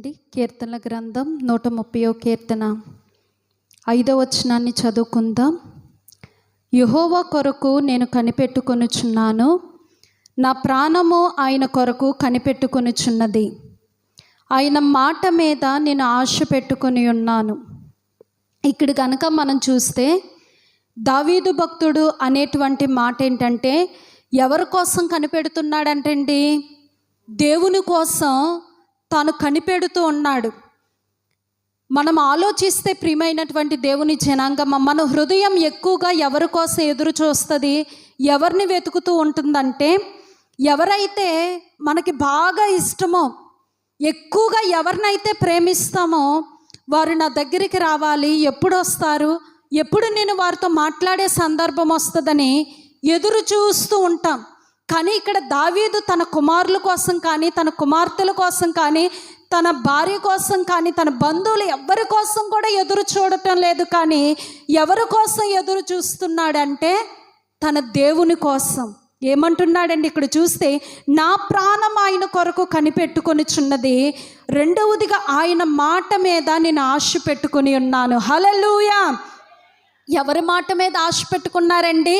అండి కీర్తనల గ్రంథం నూట ముప్పయో కీర్తన. ఐదో వచనాన్ని చదువుకుందాం. యహోవా కొరకు నేను కనిపెట్టుకొనుచున్నాను. నా ప్రాణము ఆయన కొరకు కనిపెట్టుకొనుచున్నది. ఆయన మాట మీద నేను ఆశ పెట్టుకొని ఉన్నాను. ఇక్కడ కనుక మనం చూస్తే దావీదు భక్తుడు అనేటువంటి మాట ఏంటంటే ఎవరి కోసం కనిపెడుతున్నాడంటండి? దేవుని కోసం తాను కనిపెడుతూ ఉన్నాడు. మనం ఆలోచిస్తే ప్రియమైనటువంటి దేవుని జనాంగం మన హృదయం ఎక్కువగా ఎవరి కోసం ఎదురు చూస్తుంది ఎవరిని వెతుకుతూ ఉంటుందంటే ఎవరైతే మనకి బాగా ఇష్టమో ఎక్కువగా ఎవరినైతే ప్రేమిస్తామో వారు నా దగ్గరికి రావాలి ఎప్పుడు వస్తారు ఎప్పుడు నేను వారితో మాట్లాడే సందర్భం వస్తుందని ఎదురు చూస్తూ ఉంటాం. కానీ ఇక్కడ దావీదు తన కుమారుల కోసం కానీ తన కుమార్తెల కోసం కానీ తన భార్య కోసం కానీ తన బంధువులు ఎవరి కోసం కూడా ఎదురు చూడటం లేదు కానీ ఎవరి కోసం ఎదురు చూస్తున్నాడంటే తన దేవుని కోసం. ఏమంటున్నాడండి? ఇక్కడ చూస్తే నా ప్రాణం ఆయన కొరకు కనిపెట్టుకొనిచున్నది. రెండవదిగా ఆయన మాట మీద నేను ఆశ పెట్టుకుని ఉన్నాను. హలలుయా ఎవరి మాట మీద ఆశ పెట్టుకున్నారండి?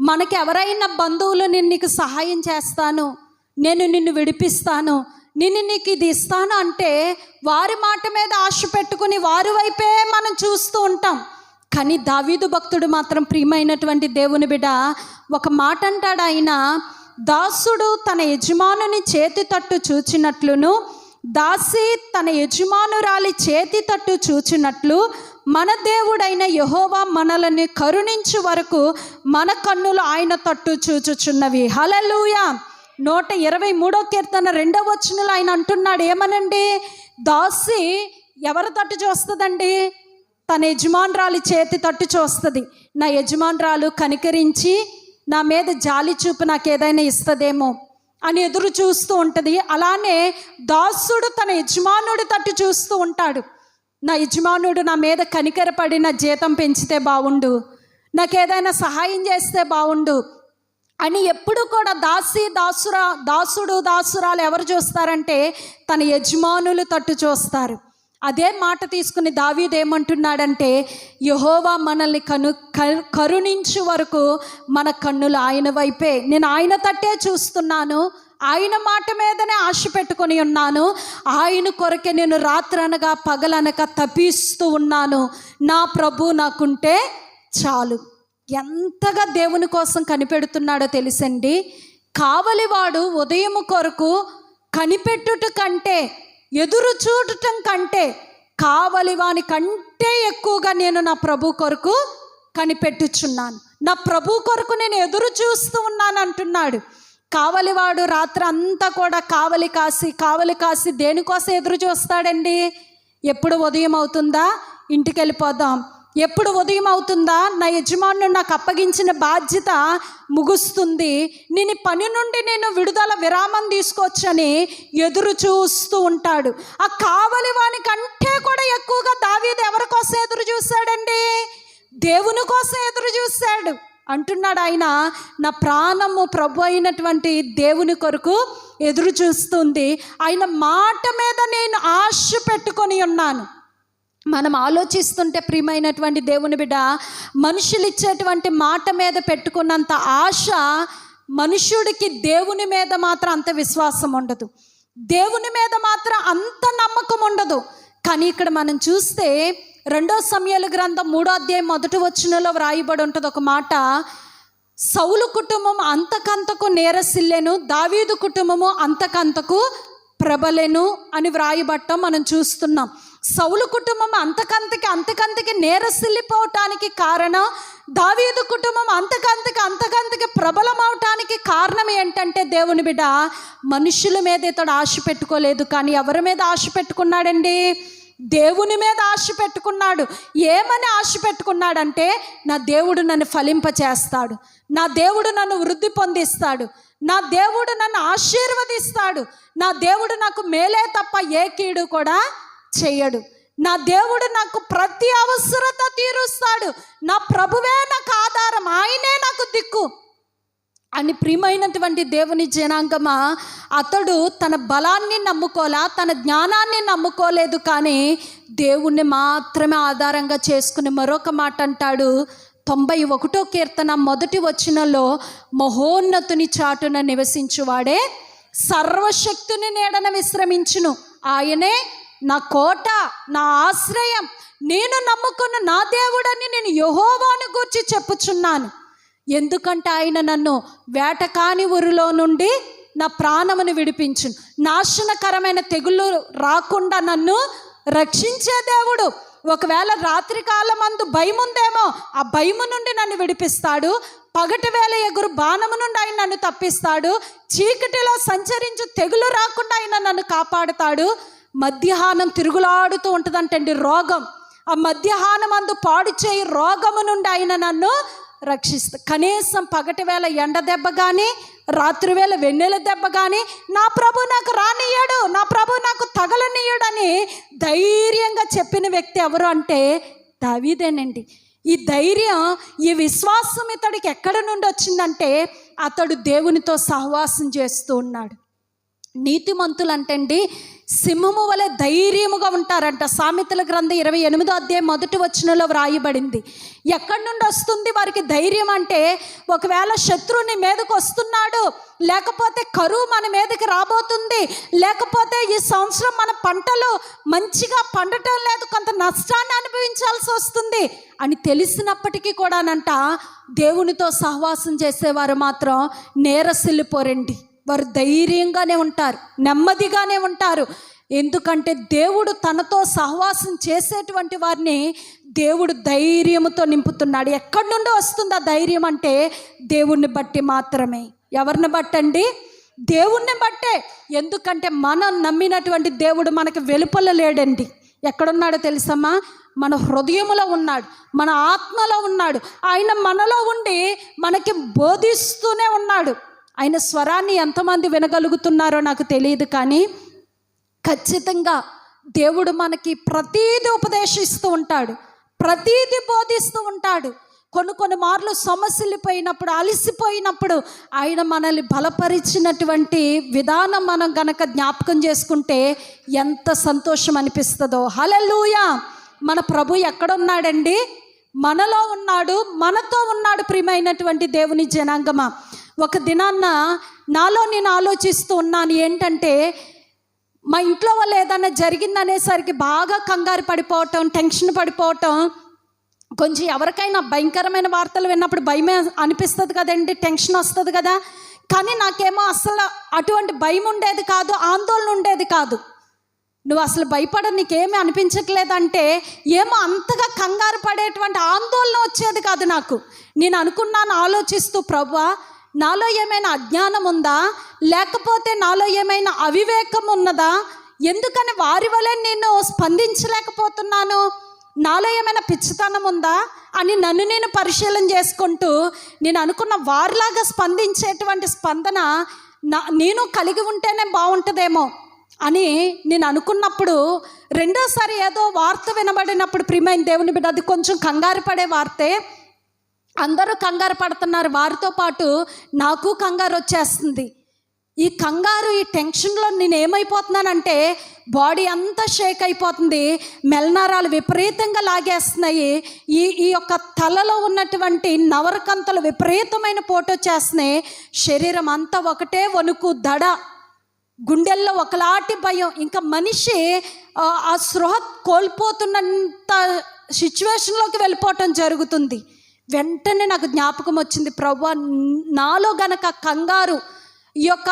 మనకి ఎవరైనా బంధువులు నేను నీకు సహాయం చేస్తాను నేను నిన్ను విడిపిస్తాను నిన్ను నీకు ఇది ఇస్తాను అంటే వారి మాట మీద ఆశ పెట్టుకుని వారి వైపే మనం చూస్తూ ఉంటాం. కానీ దావీదు భక్తుడు మాత్రం ప్రియమైనటువంటి దేవుని బిడ ఒక మాట అంటాడు ఆయన దాసుడు తన యజమానుని చేతి తట్టు చూచినట్లును దాసి తన యజమానురాలి చేతి తట్టు చూచినట్లు మన దేవుడైన యహోవా మనల్ని కరుణించు వరకు మన కన్నులు ఆయన తట్టు చూచుచున్నవి. హలలుయా నూట ఇరవై మూడో కీర్తన రెండవ వచనంలో ఆయన అంటున్నాడు ఏమనండి? దాసి ఎవరి తట్టు చూస్తుందండి? తన యజమానురాలి చేతి తట్టు చూస్తుంది. నా యజమానురాలు కనికరించి నా మీద జాలి చూపు నాకు ఏదైనా ఇస్తుందేమో అని ఎదురు చూస్తూ ఉంటుంది. అలానే దాసుడు తన యజమానుడి తట్టు చూస్తూ ఉంటాడు. నా యజమానుడు నా మీద కనికరపడి నా జీతం పెంచితే బాగుండు నాకు ఏదైనా సహాయం చేస్తే బాగుండు అని ఎప్పుడు కూడా దాసి దాసురా దాసుడు దాసురాలు ఎవరు చూస్తారంటే తన యజమానులు తట్టు చూస్తారు. అదే మాట తీసుకుని దావీదు ఏమంటున్నాడంటే యహోవా మనల్ని కను కరుణించు వరకు మన కన్నులు ఆయన వైపే. నేను ఆయన తట్టే చూస్తున్నాను. ఆయన మాట మీదనే ఆశ పెట్టుకొని ఉన్నాను. ఆయన కొరకే నేను రాత్రనగా పగలనక తపిస్తూ ఉన్నాను. నా ప్రభు నాకుంటే చాలు. ఎంతగా దేవుని కోసం కనిపెడుతున్నాడో తెలుసండి. కావలివాడు ఉదయం కొరకు కనిపెట్టుట కంటే ఎదురు చూడటం కంటే కావలివాని కంటే ఎక్కువగా నేను నా ప్రభు కొరకు కనిపెట్టుచున్నాను. నా ప్రభు కొరకు నేను ఎదురు చూస్తూ ఉన్నాను అంటున్నాడు కావలివాడు రాత్రి అంతా కూడా కావలి కాసి కావలి కాసి దేనికోసం ఎదురు చూస్తాడండి? ఎప్పుడు ఉదయం అవుతుందా? ఇంటికి వెళ్ళిపోదాం ఎప్పుడు ఉదయం అవుతుందా? నా యజమానుడు నాకు అప్పగించిన బాధ్యత ముగుస్తుంది. నేను పని నుండి నేను విడుదల విరామం తీసుకోవచ్చని ఎదురు చూస్తూ ఉంటాడు. ఆ కావలి వాని కంటే కూడా ఎక్కువగా దావీది ఎవరి కోసం ఎదురు చూశాడండి? దేవుని కోసం ఎదురు చూశాడు. అంటున్నాడు ఆయన నా ప్రాణము ప్రభు అయినటువంటి దేవుని కొరకు ఎదురు చూస్తుంది. ఆయన మాట మీద నేను ఆశ పెట్టుకొని ఉన్నాను. మనం ఆలోచిస్తుంటే ప్రియమైనటువంటి దేవుని బిడ్డ మనుషులు ఇచ్చేటువంటి మాట మీద పెట్టుకున్నంత ఆశ మనుషుడికి దేవుని మీద మాత్రం అంత విశ్వాసం ఉండదు. దేవుని మీద మాత్రం అంత నమ్మకం ఉండదు. కానీ ఇక్కడ మనం చూస్తే రెండో సమయాల గ్రంథం మూడో అధ్యాయం మొదటి వచనంలో వ్రాయబడి ఉంటుంది ఒక మాట. సౌలు కుటుంబం అంతకంతకు నేరసిల్లెను దావీదు కుటుంబము అంతకంతకు ప్రబలెను అని వ్రాయబట్టం మనం చూస్తున్నాం. సౌలు కుటుంబం అంతకంతకి అంతకంతకి నేరసిల్లిపోవటానికి కారణం దావీదు కుటుంబం అంతకంతకి అంతకంతకి ప్రబలమవటానికి కారణం ఏంటంటే దేవుని బిడ్డ మనుషుల మీద ఇతడు ఆశ పెట్టుకోలేదు. కానీ ఎవరి మీద ఆశ పెట్టుకున్నాడండి? దేవుని మీద ఆశ పెట్టుకున్నాడు. ఏమని ఆశ పెట్టుకున్నాడంటే నా దేవుడు నన్ను ఫలింపచేస్తాడు నా దేవుడు నన్ను వృద్ధి పొందిస్తాడు. నా దేవుడు నన్ను ఆశీర్వదిస్తాడు. నా దేవుడు నాకు మేలే తప్ప ఏ కీడు కూడా చెయ్యడు నా దేవుడు నాకు ప్రతి అవసరత తీరుస్తాడు. నా ప్రభువే నాకు ఆధారం. ఆయనే నాకు దిక్కు. అని ప్రియమైనటువంటి దేవుని జనాంగమా అతడు తన బలాన్ని నమ్ముకోలా తన జ్ఞానాన్ని నమ్ముకోలేదు కానీ దేవుణ్ణి మాత్రమే ఆధారంగా చేసుకుని మరొక మాట అంటాడు. తొంభై ఒకటో కీర్తన మొదటి వచనంలో మహోన్నతుని చాటున నివసించువాడే సర్వశక్తుని నీడన విశ్రమించును. ఆయనే నా కోట నా ఆశ్రయం. నేను నమ్ముకున్న నా దేవుడని నేను యహోవాను గూర్చి చెప్పుచున్నాను. ఎందుకంటే ఆయన నన్ను వేటకాని ఊరిలో నుండి నా ప్రాణమును విడిపించు. నాశనకరమైన తెగుళ్ళు రాకుండా నన్ను రక్షించే దేవుడు. ఒకవేళ రాత్రి అందు భయం ఉందేమో ఆ భయము నుండి నన్ను విడిపిస్తాడు. పగటి వేళ ఎగురు బాణము నుండి ఆయన నన్ను తప్పిస్తాడు. చీకటిలో సంచరించు తెగులు రాకుండా ఆయన నన్ను కాపాడుతాడు. మధ్యాహ్నం తిరుగులాడుతూ ఉంటుందంటండి రోగం. ఆ మధ్యాహ్నం అందు పాడు చేయి రోగము నుండి ఆయన నన్ను రక్షిస్తా. కనీసం పగటి వేళ ఎండ దెబ్బ కానీ రాత్రి వేళ వెన్నెల దెబ్బ కానీ నా ప్రభు నాకు రానియ్యాడు నా ప్రభు నాకు తగలనీయడని ధైర్యంగా చెప్పిన వ్యక్తి ఎవరు అంటే దావీదేనండి. ఈ ధైర్యం ఈ విశ్వాసం ఇతడికి ఎక్కడ నుండి వచ్చిందంటే అతడు దేవునితో సహవాసం చేస్తూ ఉన్నాడు. నీతిమంతులు అంటండి సింహము వలె ధైర్యముగా ఉంటారంట. సామెతల గ్రంథం ఇరవై ఎనిమిదో అధ్యాయం మొదటి వచనంలో వ్రాయబడింది. ఎక్కడి నుండి వస్తుంది వారికి ధైర్యం అంటే ఒకవేళ శత్రువుని మీదకు వస్తున్నాడు లేకపోతే కరువు మన మీదకి రాబోతుంది లేకపోతే ఈ సంవత్సరం మన పంటలు మంచిగా పండటం లేదు కొంత నష్టాన్ని అనుభవించాల్సి వస్తుంది అని తెలిసినప్పటికీ కూడానంట దేవునితో సహవాసం చేసేవారు మాత్రం నేరసిల్లిపోరండి. వారు ధైర్యంగానే ఉంటారు నెమ్మదిగానే ఉంటారు. ఎందుకంటే దేవుడు తనతో సహవాసం చేసేటువంటి వారిని దేవుడు ధైర్యముతో నింపుతున్నాడు. ఎక్కడి నుండి వస్తుందా ఆ ధైర్యం అంటే దేవుణ్ణి బట్టి మాత్రమే. ఎవరిని బట్టండి? దేవుణ్ణి బట్టే. ఎందుకంటే మనం నమ్మినటువంటి దేవుడు మనకి వెలుపల లేడండి. ఎక్కడున్నాడో తెలుసమ్మా? మన హృదయములో ఉన్నాడు మన ఆత్మలో ఉన్నాడు. ఆయన మనలో ఉండి మనకి బోధిస్తూనే ఉన్నాడు. ఆయన స్వరాన్ని ఎంతమంది వినగలుగుతున్నారో నాకు తెలియదు కానీ ఖచ్చితంగా దేవుడు మనకి ప్రతీది ఉపదేశిస్తూ ఉంటాడు ప్రతీది బోధిస్తూ ఉంటాడు. కొన్ని కొన్ని మార్లు సమస్యలిపోయినప్పుడు అలసిపోయినప్పుడు ఆయన మనల్ని బలపరిచినటువంటి విధానం మనం గనక జ్ఞాపకం చేసుకుంటే ఎంత సంతోషం అనిపిస్తుందో. హలలుయా మన ప్రభు ఎక్కడున్నాడండి? మనలో ఉన్నాడు మనతో ఉన్నాడు ప్రియమైనటువంటి దేవుని జనాంగమా. ఒక దినాన్న నాలో నేను ఆలోచిస్తూ ఉన్నాను ఏంటంటే మా ఇంట్లో వాళ్ళు ఏదన్నా జరిగిందనేసరికి బాగా కంగారు పడిపోవటం టెన్షన్ పడిపోవటం కొంచెం ఎవరికైనా భయంకరమైన వార్తలు విన్నప్పుడు భయమే అనిపిస్తుంది కదండి టెన్షన్ వస్తుంది కదా. కానీ నాకేమో అసలు అటువంటి భయం ఉండేది కాదు ఆందోళన ఉండేది కాదు. నువ్వు అసలు భయపడ నీకేమీ అనిపించట్లేదంటే ఏమో అంతగా కంగారు పడేటువంటి ఆందోళన వచ్చేది కాదు నాకు. నేను అనుకున్నాను ఆలోచిస్తూ ప్రభా నాలో ఏమైనా అజ్ఞానం ఉందా? లేకపోతే నాలో ఏమైనా అవివేకం ఉన్నదా? ఎందుకని వారి వలె నేను స్పందించలేకపోతున్నాను? నాలో ఏమైనా పిచ్చితనం ఉందా? అని నన్ను నేను పరిశీలన చేసుకుంటూ నేను అనుకున్న వారిలాగా స్పందించేటువంటి స్పందన నా నేను కలిగి ఉంటేనే బాగుంటుందేమో అని నేను అనుకున్నప్పుడు రెండోసారి ఏదో వార్త వినబడినప్పుడు ప్రియమైన దేవుని బిడ్డ అది కొంచెం కంగారు పడే వార్తే అందరూ కంగారు పడుతున్నారు. వారితో పాటు నాకు కంగారు వచ్చేస్తుంది ఈ కంగారు ఈ టెన్షన్లో నేను ఏమైపోతున్నానంటే బాడీ అంతా షేక్ అయిపోతుంది. మెల్నారాలు విపరీతంగా లాగేస్తున్నాయి. ఈ ఈ యొక్క తలలో ఉన్నటువంటి నవరకంతలు విపరీతమైన పోటు వచ్చేస్తున్నాయి శరీరం అంతా ఒకటే వణుకు దడ. గుండెల్లో ఒకలాంటి భయం. ఇంకా మనిషి ఆ, ఆ స్పృహ కోల్పోతున్నంత సిచ్యువేషన్లోకి వెళ్ళిపోవటం జరుగుతుంది. వెంటనే నాకు జ్ఞాపకం వచ్చింది ప్రభు నాలో గనక కంగారు ఈ యొక్క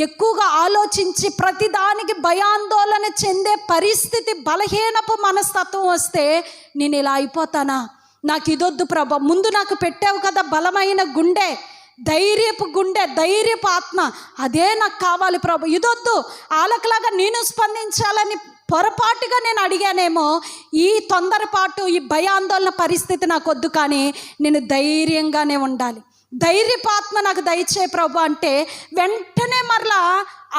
ఎక్కువగా ఆలోచించి ప్రతిదానికి భయాందోళన చెందే పరిస్థితి బలహీనపు మనస్తత్వం వస్తే నేను ఇలా అయిపోతానా? నాకు ఇదొద్దు ప్రభ ముందు నాకు పెట్టావు కదా బలమైన గుండె ధైర్యపు గుండె ధైర్యపు ఆత్మ. అదే నాకు కావాలి ప్రభు ఇదొద్దు. ఆలకలాగా నేను స్పందించాలని పొరపాటుగా నేను అడిగానేమో ఈ తొందరపాటు ఈ భయాందోళన పరిస్థితి నాకు వద్దు కానీ నేను ధైర్యంగానే ఉండాలి. ధైర్యపాత్మ నాకు దయచే ప్రభు అంటే వెంటనే మరలా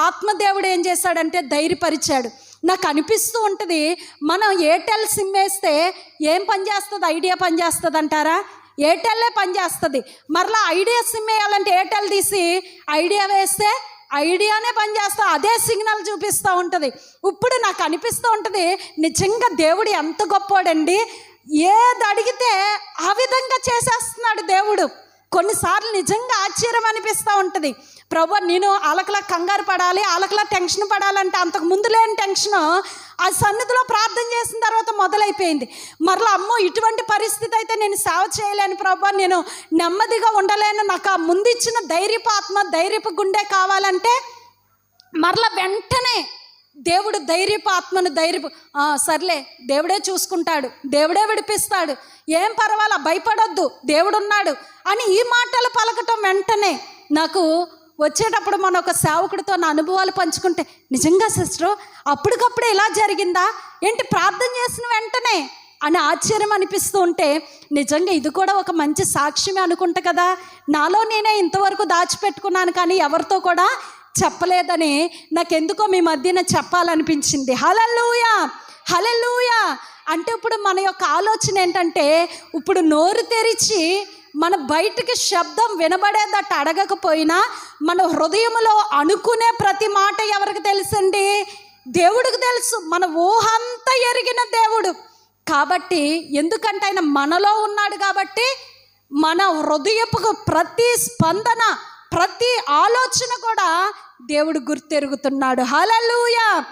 ఆత్మదేవుడు ఏం చేశాడంటే ధైర్యపరిచాడు. నాకు అనిపిస్తూ ఉంటుంది మనం ఎయిర్టెల్ సిమ్ వేస్తే ఏం పనిచేస్తుంది ఐడియా పనిచేస్తుంది అంటారా? ఎయిర్టెల్లే పనిచేస్తుంది మరలా ఐడియా సిమ్ వేయాలంటే ఎయిర్టెల్ తీసి ఐడియా వేస్తే ఐడియానే పనిచేస్తా అదే సిగ్నల్ చూపిస్తూ ఉంటుంది. ఇప్పుడు నాకు అనిపిస్తూ ఉంటుంది నిజంగా దేవుడు ఎంత గొప్పోడండి. ఏది అడిగితే ఆ విధంగా చేసేస్తున్నాడు దేవుడు. కొన్నిసార్లు నిజంగా ఆశ్చర్యం అనిపిస్తూ ఉంటుంది. ప్రభు నేను అలకలా కంగారు పడాలి అలకలా టెన్షన్ పడాలంటే అంతకు ముందు లేని టెన్షన్ ఆ సన్నిధిలో ప్రార్థన చేసిన తర్వాత మొదలైపోయింది. మరలా అమ్మో ఇటువంటి పరిస్థితి అయితే నేను సేవ చేయలేను ప్రభు నేను నెమ్మదిగా ఉండలేను. నాకు ఆ ముందు ఇచ్చిన ధైర్యపు ఆత్మ ధైర్యపు గుండె కావాలంటే మరలా వెంటనే దేవుడు ధైర్యపు ఆత్మను ధైర్యపు సర్లే దేవుడే చూసుకుంటాడు దేవుడే విడిపిస్తాడు. ఏం పర్వాలా భయపడొద్దు దేవుడున్నాడు అని ఈ మాటలు పలకటం వెంటనే నాకు వచ్చేటప్పుడు మన ఒక సేవకుడితో నా అనుభవాలు పంచుకుంటే నిజంగా సిస్టర్ అప్పటికప్పుడు ఇలా జరిగిందా? ఏంటి ప్రార్థన చేసిన వెంటనే? అని ఆశ్చర్యం అనిపిస్తూ ఉంటే నిజంగా ఇది కూడా ఒక మంచి సాక్ష్యమే అనుకుంటా కదా? నాలో నేనే ఇంతవరకు దాచిపెట్టుకున్నాను కానీ ఎవరితో కూడా చెప్పలేదని నాకెందుకో మీ మధ్యన చెప్పాలనిపించింది. హలలుయా హలలుయా అంటే ఇప్పుడు మన యొక్క ఆలోచన ఏంటంటే ఇప్పుడు నోరు తెరిచి మన బయటికి శబ్దం వినబడేదట అడగకపోయినా మన హృదయంలో అనుకునే ప్రతి మాట ఎవరికి తెలుసండి? దేవుడికి తెలుసు. మన ఊహంతా ఎరిగిన దేవుడు. కాబట్టి ఎందుకంటే ఆయన మనలో ఉన్నాడు కాబట్టి మన హృదయపు ప్రతి స్పందన ప్రతి ఆలోచన కూడా దేవుడు గుర్తెరుగుతున్నాడు. హలలుయా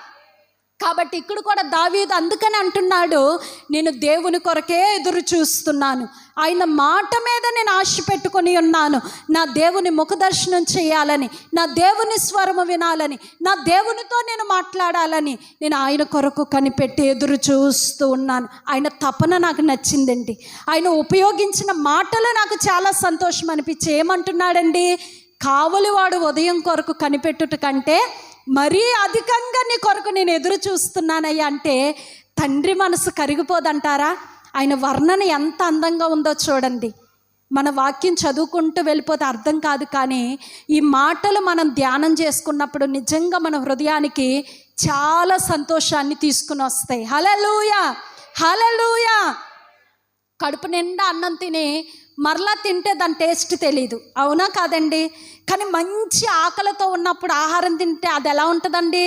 కాబట్టి ఇక్కడ కూడా దావీదు అందుకని అంటున్నాడు నేను దేవుని కొరకే ఎదురు చూస్తున్నాను. ఆయన మాట మీద నేను ఆశ పెట్టుకొని ఉన్నాను. నా దేవుని ముఖదర్శనం చేయాలని నా దేవుని స్వరము వినాలని నా దేవునితో నేను మాట్లాడాలని నేను ఆయన కొరకు కనిపెట్టి ఎదురు చూస్తూ ఉన్నాను. ఆయన తపన నాకు నచ్చిందండి. ఆయన ఉపయోగించిన మాటలు నాకు చాలా సంతోషం అనిపించి ఏమంటున్నాడండి? కావలివాడు ఉదయం కొరకు కనిపెట్టుట కంటే మరీ అధికంగా నీ కొరకు నేను ఎదురు చూస్తున్నానయ్యా అంటే తండ్రి మనసు కరిగిపోదంటారా? ఆయన వర్ణన ఎంత అందంగా ఉందో చూడండి. మన వాక్యం చదువుకుంటూ వెళ్ళిపోతే అర్థం కాదు కానీ ఈ మాటలు మనం ధ్యానం చేసుకున్నప్పుడు నిజంగా మన హృదయానికి చాలా సంతోషాన్ని తీసుకుని వస్తాయి. హలలుయా హలలుయా కడుపు నిండా అన్నం తిని మరలా తింటే దాని టేస్ట్ తెలియదు అవునా కాదండి? కానీ మంచి ఆకలితో ఉన్నప్పుడు ఆహారం తింటే అది ఎలా ఉంటుందండి?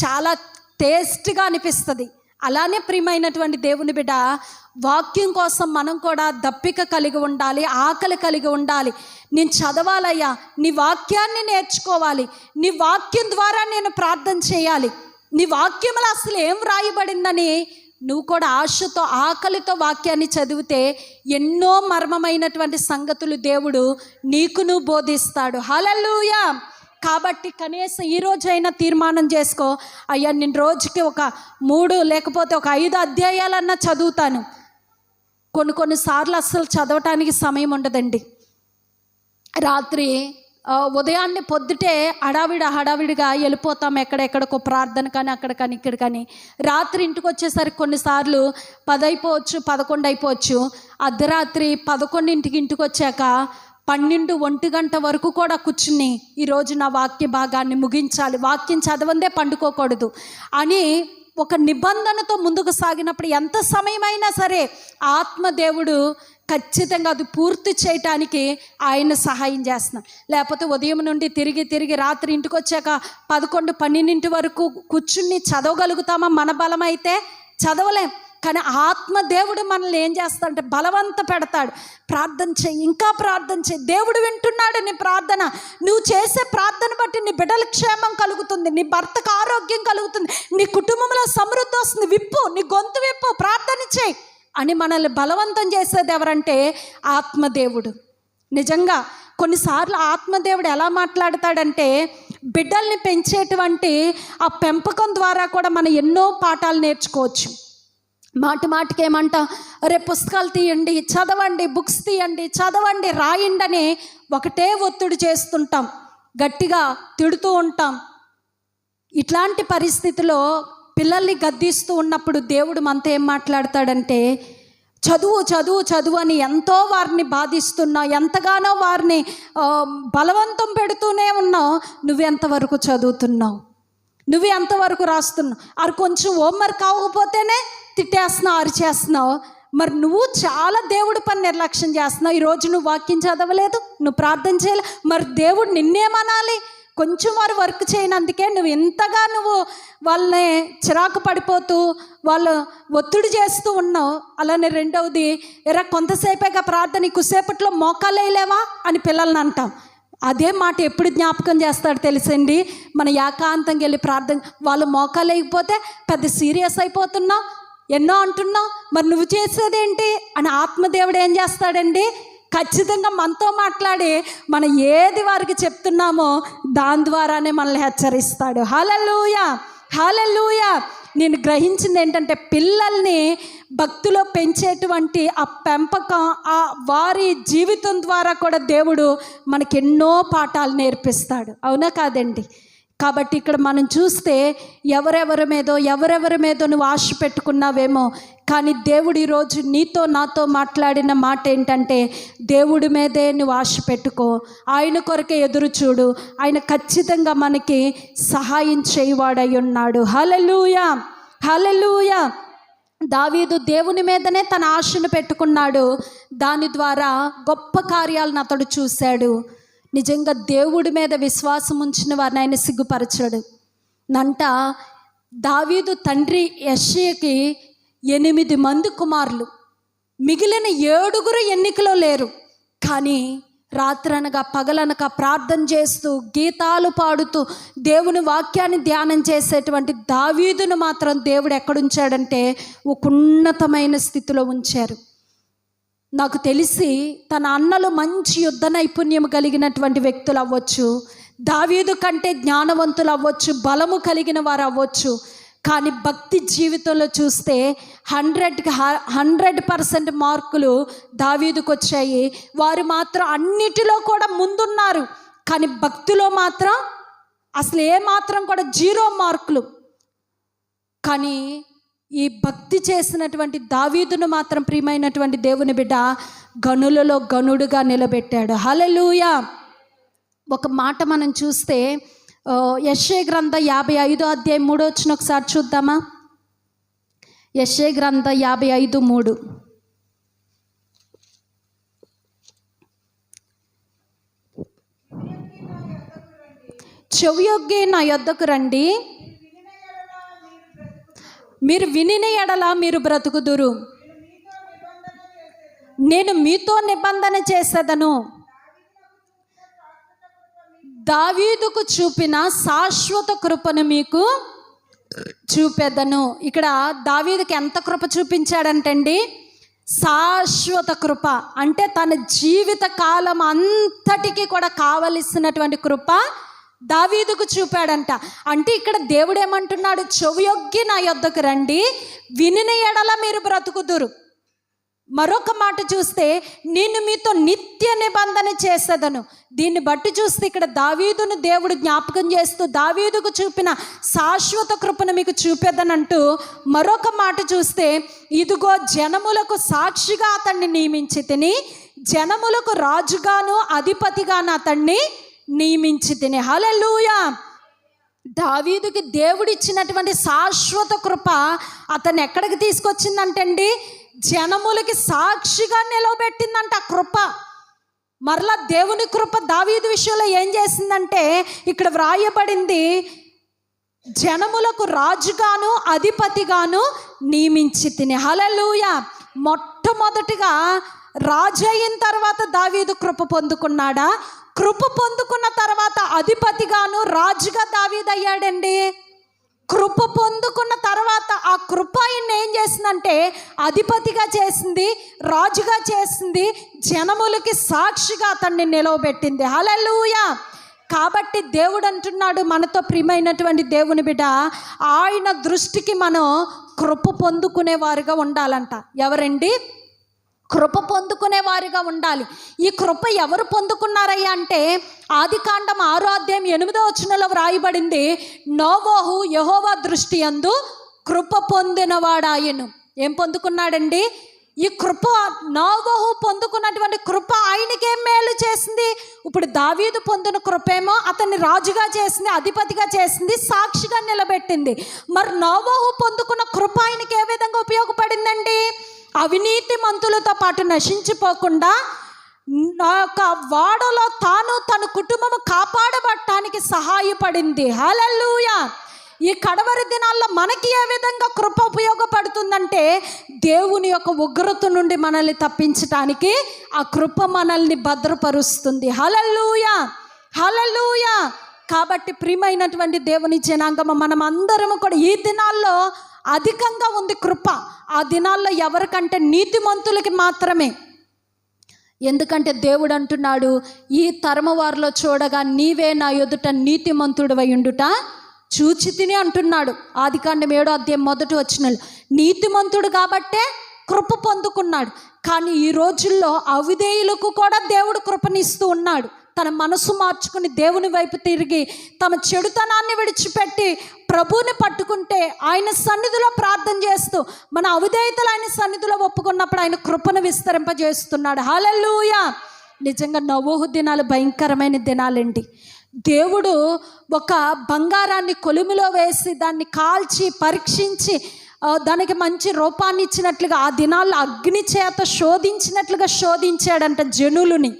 చాలా టేస్ట్గా అనిపిస్తుంది. అలానే ప్రియమైనటువంటి దేవుని బిడ్డ వాక్యం కోసం మనం కూడా దప్పిక కలిగి ఉండాలి ఆకలి కలిగి ఉండాలి. నేను చదవాలయ్యా నీ వాక్యాన్ని నేర్చుకోవాలి. నీ వాక్యం ద్వారా నేను ప్రార్థన చేయాలి. నీ వాక్యంలో అసలు ఏం రాయబడిందని నువ్వు కూడా ఆశతో ఆకలితో వాక్యాన్ని చదివితే ఎన్నో మర్మమైనటువంటి సంగతులు దేవుడు నీకును బోధిస్తాడు. హలలుయా కాబట్టి కనీసం ఈ రోజైనా తీర్మానం చేసుకో. అయ్యా నేను రోజుకి ఒక మూడు లేకపోతే ఒక ఐదు అధ్యాయాలన్నా చదువుతాను. కొన్ని కొన్నిసార్లు అస్సలు చదవటానికి సమయం ఉండదండి. రాత్రి ఉదయాన్నే పొద్దుటే హడావిడ హడావిడిగా వెళ్ళిపోతాం ఎక్కడెక్కడికో ప్రార్థన కానీ అక్కడ కానీ ఇక్కడ కానీ. రాత్రి ఇంటికి వచ్చేసరికి కొన్నిసార్లు పదైపోవచ్చు పదకొండు అయిపోవచ్చు అర్ధరాత్రి పదకొండింటికి ఇంటికి వచ్చాక పన్నెండు ఒంటి గంట వరకు కూడా కూర్చుని ఈరోజు నా వాక్య భాగాన్ని ముగించాలి. వాక్యం చదవందే పండుకోకూడదు. అని ఒక నిబంధనతో ముందుకు సాగినప్పుడు ఎంత సమయమైనా సరే ఆత్మదేవుడు ఖచ్చితంగా అది పూర్తి చేయటానికి ఆయన సహాయం చేస్తున్నాం. లేకపోతే ఉదయం నుండి తిరిగి తిరిగి రాత్రి ఇంటికి వచ్చాక పదకొండు పన్నెండింటి వరకు కూర్చుని చదవగలుగుతామా? మన బలం అయితే చదవలేం. కానీ ఆత్మదేవుడు మనల్ని ఏం చేస్తాడంటే బలవంత పెడతాడు. ప్రార్థన చేయి ఇంకా ప్రార్థన చేయి. దేవుడు వింటున్నాడు నీ ప్రార్థన. నువ్వు చేసే ప్రార్థన బట్టి నీ బిడ్డల క్షేమం కలుగుతుంది. నీ భర్తకు ఆరోగ్యం కలుగుతుంది. నీ కుటుంబంలో సమృద్ధి వస్తుంది. విప్పు నీ గొంతు విప్పు. ప్రార్థన చేయి. అని మనల్ని బలవంతం చేసేది ఎవరంటే ఆత్మదేవుడు. నిజంగా కొన్నిసార్లు ఆత్మదేవుడు ఎలా మాట్లాడతాడంటే బిడ్డల్ని పెంచేటువంటి ఆ పెంపకం ద్వారా కూడా మనం ఎన్నో పాఠాలు నేర్చుకోవచ్చు. మాటి మాటికి ఏమంటాం రేపు పుస్తకాలు తీయండి చదవండి బుక్స్ తీయండి చదవండి రాయండి అని ఒకటే ఒత్తిడి చేస్తుంటాం. గట్టిగా తిడుతూ ఉంటాం. ఇట్లాంటి పరిస్థితిలో పిల్లల్ని గద్దిస్తూ ఉన్నప్పుడు దేవుడు మనతో ఏం మాట్లాడతాడంటే చదువు చదువు చదువు అని ఎంతో వారిని బాధిస్తున్నావు ఎంతగానో వారిని బలవంతం పెడుతూనే ఉన్నావు నువ్వెంతవరకు చదువుతున్నావు? నువ్వు ఎంతవరకు రాస్తున్నావు? అది కొంచెం హోంవర్క్ అవ్వకపోతేనే తిట్టేస్తున్నావు అరిచేస్తున్నావు. మరి నువ్వు చాలా దేవుడి పని నిర్లక్ష్యం చేస్తున్నావు. ఈరోజు నువ్వు వాక్యం చదవలేదు నువ్వు ప్రార్థన చేయలే. మరి దేవుడు నిన్నేమనాలి కొంచెం వారు వర్క్ చేయనందుకే నువ్వు ఇంతగా నువ్వు వాళ్ళని చిరాకు పడిపోతూ వాళ్ళు ఒత్తిడి చేస్తూ ఉన్నావు? అలానే రెండవది ఎరా కొంతసేపేగా ప్రార్థన కుసేపట్లో వేయలేవా? అని పిల్లల్ని అంటాం. అదే మాట ఎప్పుడు జ్ఞాపకం చేస్తాడు తెలుసండి. మన ఏకాంతంగా వెళ్ళి ప్రార్థన వాళ్ళు మోకాలేకపోతే పెద్ద సీరియస్ అయిపోతున్నావు ఎన్నో అంటున్నావు మరి నువ్వు చేసేదేంటి? అని ఆత్మదేవుడు ఏం చేస్తాడండి? ఖచ్చితంగా మనతో మాట్లాడి మనం ఏది వారికి చెప్తున్నామో దాని ద్వారానే మనల్ని హెచ్చరిస్తాడు. హలలుయ హలలుయ నేను గ్రహించింది ఏంటంటే పిల్లల్ని భక్తిలో పెంచేటువంటి ఆ పెంపకం ఆ వారి జీవితం ద్వారా కూడా దేవుడు మనకి ఎన్నో పాఠాలు నేర్పిస్తాడు. అవునా కాదండి? కాబట్టి ఇక్కడ మనం చూస్తే ఎవరెవరి మీదో ఎవరెవరి మీదో నువ్వు ఆశ పెట్టుకున్నావేమో. కానీ దేవుడు ఈరోజు నీతో నాతో మాట్లాడిన మాట ఏంటంటే దేవుడి మీదే నువ్వు ఆశ పెట్టుకో. ఆయన కొరకే ఎదురు చూడు. ఆయన ఖచ్చితంగా మనకి సహాయం చేయవాడై ఉన్నాడు. హలలుయా హలలుయా దావీదు దేవుని మీదనే తన ఆశను పెట్టుకున్నాడు. దాని ద్వారా గొప్ప కార్యాలను అతడు చూశాడు. నిజంగా దేవుడి మీద విశ్వాసం ఉంచిన వారిని ఆయన సిగ్గుపరచాడు. నంట దావీదు తండ్రి యషయకి ఎనిమిది మంది కుమారులు. మిగిలిన ఏడుగురు ఎన్నికలో లేరు. కానీ రాత్రనగా పగలనక ప్రార్థన చేస్తూ గీతాలు పాడుతూ దేవుని వాక్యాన్ని ధ్యానం చేసేటువంటి దావీదును మాత్రం దేవుడు ఎక్కడుంచాడంటే ఒక ఉన్నతమైన స్థితిలో ఉంచారు. నాకు తెలిసి తన అన్నలు మంచి యుద్ధ నైపుణ్యం కలిగినటువంటి వ్యక్తులు అవ్వచ్చు. దావీదు కంటే జ్ఞానవంతులు అవ్వచ్చు బలము కలిగిన వారు అవ్వచ్చు. కానీ భక్తి జీవితంలో చూస్తే హండ్రెడ్కి హండ్రెడ్ పర్సెంట్ మార్కులు దావీదుకు వచ్చాయి. వారు మాత్రం అన్నిటిలో కూడా ముందున్నారు. కానీ భక్తిలో మాత్రం అసలు ఏ మాత్రం కూడా జీరో మార్కులు. కానీ ఈ భక్తి చేసినటువంటి దావీదును మాత్రం ప్రియమైనటువంటి దేవుని బిడ్డ గనులలో గనుడుగా నిలబెట్టాడు. హలలుయా ఒక మాట మనం చూస్తే ఆ, గ్రంథ యాభై ఐదో అధ్యాయం మూడో వచ్చిన ఒకసారి చూద్దామా? యెషయా గ్రంథ యాభై ఐదు మూడు. చెవియొగ్గే నా యొద్దకు రండి. మీరు వినిన ఎడల మీరు బ్రతుకుదురు. నేను మీతో నిబంధన చేసేదను. దావీదుకు చూపిన శాశ్వత కృపను మీకు చూపెదను. ఇక్కడ దావీదుకి ఎంత కృప చూపించాడంటండి? శాశ్వత కృప. అంటే తన జీవిత కాలం అంతటికి కూడా కావలసినటువంటి కృప దావీదుకు చూపాడంట అంటే ఇక్కడ దేవుడు ఏమంటున్నాడు చెవియొగ్గి నా యొద్దకు రండి వినిన ఎడల మీరు బ్రతుకుదురు. మరొక మాట చూస్తే నేను మీతో నిత్య నిబంధన చేసేదను. దీన్ని బట్టి చూస్తే ఇక్కడ దావీదును దేవుడు జ్ఞాపకం చేస్తూ దావీదుకు చూపిన శాశ్వత కృపను మీకు చూపేదనంటూ మరొక మాట చూస్తే ఇదిగో జనములకు సాక్షిగా అతన్ని నియమించి తిని జనములకు రాజుగాను అధిపతిగాను అతన్ని నియమించి తిని హలలుయా దావీదుకి దేవుడిచ్చినటువంటి శాశ్వత కృప అతను ఎక్కడికి తీసుకొచ్చిందంటండి? జనములకి సాక్షిగా నిలవబెట్టిందంట ఆ కృప. మరలా దేవుని కృప దావీదు విషయంలో ఏం చేసిందంటే ఇక్కడ వ్రాయబడింది జనములకు రాజుగాను అధిపతిగాను నియమించి తిని హలలుయ మొట్టమొదటిగా రాజు అయిన తర్వాత దావీదు కృప పొందుకున్నాడా? కృప పొందుకున్న తర్వాత అధిపతిగాను రాజుగా దావీదయ్యాడండి. కృప పొందుకున్న తర్వాత ఆ కృప ఆయన్ని ఏం చేసిందంటే అధిపతిగా చేసింది రాజుగా చేసింది జనములకి సాక్షిగా అతన్ని నిలవబెట్టింది. హలలుయా కాబట్టి దేవుడు అంటున్నాడు మనతో ప్రియమైనటువంటి దేవుని బిడ్డ ఆయన దృష్టికి మనం కృప పొందుకునేవారుగా ఉండాలంట. ఎవరండి? కృప పొందుకునే వారిగా ఉండాలి. ఈ కృప ఎవరు పొందుకున్నారయ్యా అంటే ఆది కాండం ఆరో అధ్యాయం ఎనిమిదో వచనంలో వ్రాయబడింది నోవోహు యహోవా దృష్టి అందు కృప పొందినవాడాయను. ఏం పొందుకున్నాడండి? ఈ కృప నోవోహు పొందుకున్నటువంటి కృప ఆయనకేం మేలు చేసింది. ఇప్పుడు దావీదు పొందిన కృపేమో అతన్ని రాజుగా చేసింది అధిపతిగా చేసింది సాక్షిగా నిలబెట్టింది. మరి నోవోహు పొందుకున్న కృప ఆయనకి ఏ విధంగా ఉపయోగపడిందండి? అవినీతి మంతులతో పాటు నశించిపోకుండా నా యొక్క వాడలో తాను తన కుటుంబము కాపాడబట్టానికి సహాయపడింది. హలలుయ ఈ కడవరి దినాల్లో మనకి ఏ విధంగా కృప ఉపయోగపడుతుందంటే దేవుని యొక్క ఉగ్రత నుండి మనల్ని తప్పించటానికి ఆ కృప మనల్ని భద్రపరుస్తుంది. హలలుయ హలలుయ కాబట్టి ప్రియమైనటువంటి దేవుని జనాంగమ మనం అందరము కూడా ఈ దినాల్లో అధికంగా ఉంది కృప. ఆ దినాల్లో ఎవరికంటే నీతిమంతులకి మాత్రమే. ఎందుకంటే దేవుడు అంటున్నాడు ఈ తరమ వారిలో చూడగా నీవే నా ఎదుట నీతిమంతుడు ఉండుట చూచి తిని అంటున్నాడు. ఆదికాండం ఏడో అధ్యాయం మొదటి వచ్చిన నీతిమంతుడు కాబట్టే కృప పొందుకున్నాడు. కానీ ఈ రోజుల్లో అవిధేయులకు కూడా దేవుడు కృపనిస్తూ ఉన్నాడు. తన మనసు మార్చుకుని దేవుని వైపు తిరిగి తమ చెడుతనాన్ని విడిచిపెట్టి ప్రభువుని పట్టుకుంటే ఆయన సన్నిధిలో ప్రార్థన చేస్తూ మన అవిధేయతలు ఆయన సన్నిధిలో ఒప్పుకున్నప్పుడు ఆయన కృపను విస్తరింపజేస్తున్నాడు. హలలుయ నిజంగా నవోహు దినాలు భయంకరమైన దినాలండి. దేవుడు ఒక బంగారాన్ని కొలిమిలో వేసి దాన్ని కాల్చి పరీక్షించి దానికి మంచి రూపాన్ని ఇచ్చినట్లుగా ఆ దినాల్లో అగ్ని చేత శోధించినట్లుగా శోధించాడంట జనులని.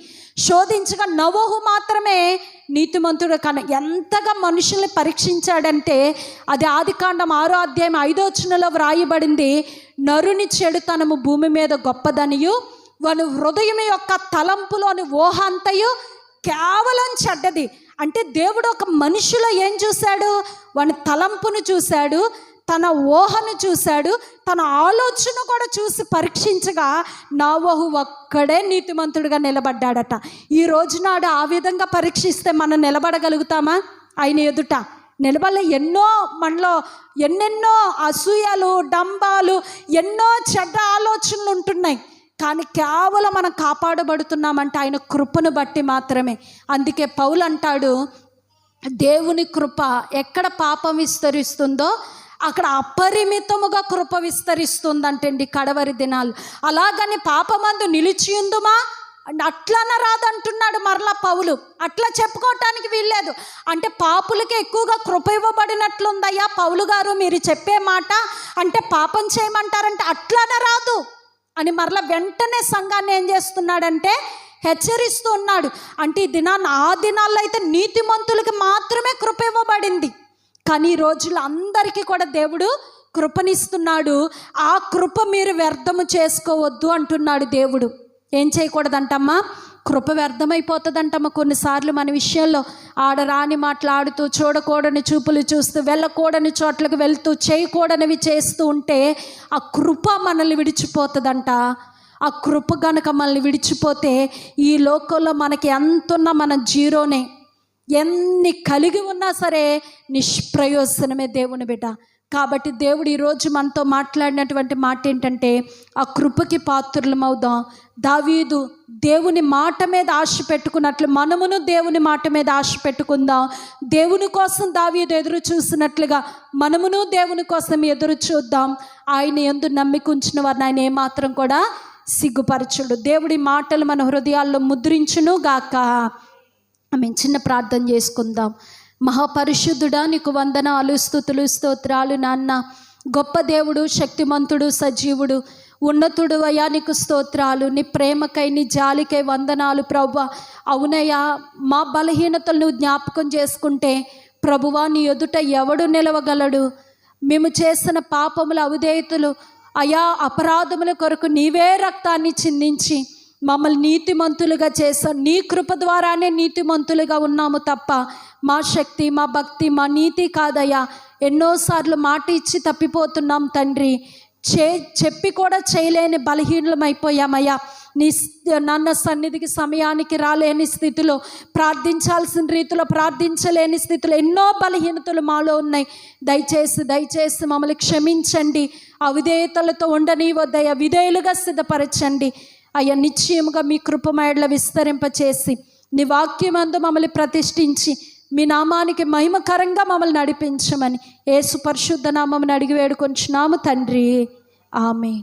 శోధించగా నవోహు మాత్రమే నీతిమంతుడు కన ఎంతగా మనుషుల్ని పరీక్షించాడంటే అది ఆదికాండం ఆరో అధ్యాయం ఐదో వచనంలో వ్రాయబడింది నరుని చెడుతనము భూమి మీద గొప్పదనియు వాని హృదయం యొక్క తలంపులోని ఊహ అంతయు కేవలం చెడ్డది. అంటే దేవుడు ఒక మనిషిలో ఏం చూశాడు? వాని తలంపును చూశాడు. తన ఊహను చూశాడు తన ఆలోచన కూడా చూసి పరీక్షించగా నావహు ఒక్కడే నీతిమంతుడిగా నిలబడ్డాడట. ఈ రోజు నాడు ఆ విధంగా పరీక్షిస్తే మనం నిలబడగలుగుతామా? ఆయన ఎదుట నిలబడలే. ఎన్నో మనలో ఎన్నెన్నో అసూయలు డంబాలు ఎన్నో చెడ్డ ఆలోచనలు ఉంటున్నాయి. కానీ కేవలం మనం కాపాడబడుతున్నామంటే ఆయన కృపను బట్టి మాత్రమే. అందుకే పౌలు అంటాడు దేవుని కృప ఎక్కడ పాపం విస్తరిస్తుందో అక్కడ అపరిమితముగా కృప విస్తరిస్తుందంటండి కడవరి దినాలు. అలాగని పాపమందు నిలిచి ఉందుమా అట్లన రాదంటున్నాడు మరలా పౌలు. అట్లా చెప్పుకోవటానికి వీల్లేదు. అంటే పాపులకి ఎక్కువగా కృప ఇవ్వబడినట్లుందయ్యా పౌలు గారు మీరు చెప్పే మాట. అంటే పాపం చేయమంటారంటే అట్లన రాదు. అని మరలా వెంటనే సంఘాన్ని ఏం చేస్తున్నాడంటే హెచ్చరిస్తూ ఉన్నాడు. అంటే ఈ దినాన్ని ఆ దినాల్లో అయితే నీతిమంతులకి మాత్రమే కృప ఇవ్వబడింది. కానీ ఈ రోజుల్లో అందరికీ కూడా దేవుడు కృపనిస్తున్నాడు. ఆ కృప మీరు వ్యర్థము చేసుకోవద్దు అంటున్నాడు దేవుడు. ఏం చేయకూడదంటమ్మా? కృప వ్యర్థమైపోతుందంటమ్మా కొన్నిసార్లు మన విషయంలో. ఆడరాని మాట్లాడుతూ చూడకూడని చూపులు చూస్తూ వెళ్ళకూడని చోట్లకు వెళ్తూ చేయకూడనివి చేస్తూ ఉంటే ఆ కృప మనల్ని విడిచిపోతుందంట. ఆ కృప గనక మనల్ని విడిచిపోతే ఈ లోకంలో మనకి ఎంతున్నా మన జీరోనే. ఎన్ని కలిగి ఉన్నా సరే నిష్ప్రయోజనమే దేవుని బిడ్డ. కాబట్టి దేవుడు ఈరోజు మనతో మాట్లాడినటువంటి మాట ఏంటంటే ఆ కృపకి పాత్రులమవుదాం. దావీదు దేవుని మాట మీద ఆశ పెట్టుకున్నట్లు మనమును దేవుని మాట మీద ఆశ పెట్టుకుందాం. దేవుని కోసం దావీదు ఎదురు చూసినట్లుగా మనమును దేవుని కోసం ఎదురు చూద్దాం. ఆయన ఎందు నమ్మికుంచిన వారిని ఆయన ఏమాత్రం కూడా సిగ్గుపరచుడు. దేవుడి మాటలు మన హృదయాల్లో ముద్రించును గాక ఆమె చిన్న ప్రార్థన చేసుకుందాం. మహాపరిశుద్ధుడా నీకు వందనాలు స్థుతులు స్తోత్రాలు నాన్న. గొప్ప దేవుడు శక్తిమంతుడు సజీవుడు ఉన్నతుడు అయ్యా నీకు స్తోత్రాలు. నీ ప్రేమకై నీ జాలికై వందనాలు ప్రభు అవునయ్యా మా బలహీనతలను జ్ఞాపకం చేసుకుంటే ప్రభువా నీ ఎదుట ఎవడు నిలవగలడు? మేము చేసిన పాపముల అవిధేయతలు. అయా అపరాధముల కొరకు నీవే రక్తాన్ని చిందించి మమ్మల్ని నీతిమంతులుగా చేశావు నీ కృప ద్వారానే నీతిమంతులుగా ఉన్నాము తప్ప మా శక్తి మా భక్తి మా నీతి కాదయ్యా. ఎన్నోసార్లు మాట ఇచ్చి తప్పిపోతున్నాం తండ్రి. చే చెప్పి కూడా చేయలేని బలహీనమైపోయామయ్యా నీ నాన్న సన్నిధికి సమయానికి రాలేని స్థితిలో ప్రార్థించాల్సిన రీతిలో ప్రార్థించలేని స్థితిలో ఎన్నో బలహీనతలు మాలో ఉన్నాయి. దయచేసి దయచేసి మమ్మల్ని క్షమించండి. అవిధేయతలతో ఉండనివద్దయ్యా విధేయులుగా సిద్ధపరచండి. అయ్యా నిశ్చయముగా మీ కృపమేడల విస్తరింపచేసి నీ వాక్యమందు మమ్మల్ని ప్రతిష్ఠించి మీ నామానికి మహిమకరంగా మమ్మల్ని నడిపించమని ఏసు పరిశుద్ధ నామం అడిగి వేడుకొంచున్నాము తండ్రి. ఆమె